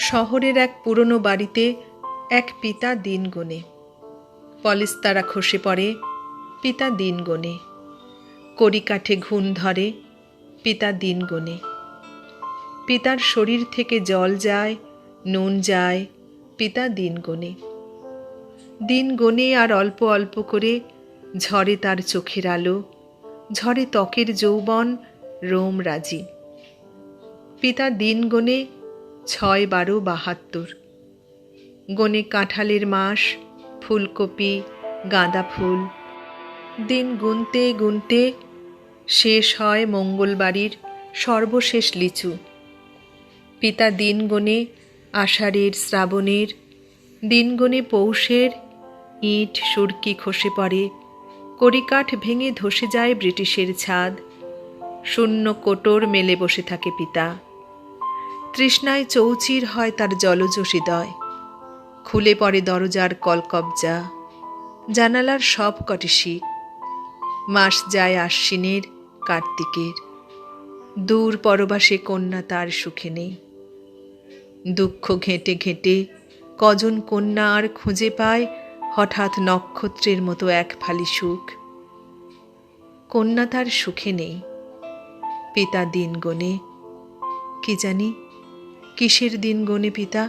শহরের এক পুরনো বাড়িতে এক পিতা দিন গোনে। পলেস্তারা খসে পড়ে, পিতা দিন গোনে। কড়িকাঠে ঘুণ ধরে, পিতা দিন গোনে। পিতার শরীর থেকে জল যায়, নুন যায়, পিতা দিন গোনে। দিন গনে আর অল্প অল্প করে ঝরে তার চোখের আলো, ঝরে ত্বকের যৌবন, রোম রাজি। পিতা দিন গনে ছয় বারো বাহাত্তর। গনে কাঁঠালের মাস, ফুলকপি, গাঁদা ফুল। দিন গুনতে গুনতে শেষ হয় মঙ্গলবাড়ির সর্বশেষ লিচু। পিতা দিন গনে আষাঢ়ের শ্রাবণের, দিন গনে পৌষের ইট সুরকি খসে পড়ে। কড়িকাঠ ভেঙে ধসে যায় ব্রিটিশের ছাদ। শূন্য কোটর মেলে বসে থাকে পিতা। তৃষ্ণায় চৌচির হয় তার জলজ হৃদয়। খুলে পড়ে দরজার কলকবজা, জানালার সব কটি মাস যায় আশ্বিনের, কার্তিকের। দূর পরবাসে কন্যা তার সুখে নেই। দুঃখ ঘেঁটে ঘেঁটে কজন কন্যা আর খুঁজে পায় হঠাৎ নক্ষত্রের মতো এক ফালি সুখ। কন্যা তার সুখে নেই। পিতা দিন গনে কি জানি কিসের দিন গণে পিতা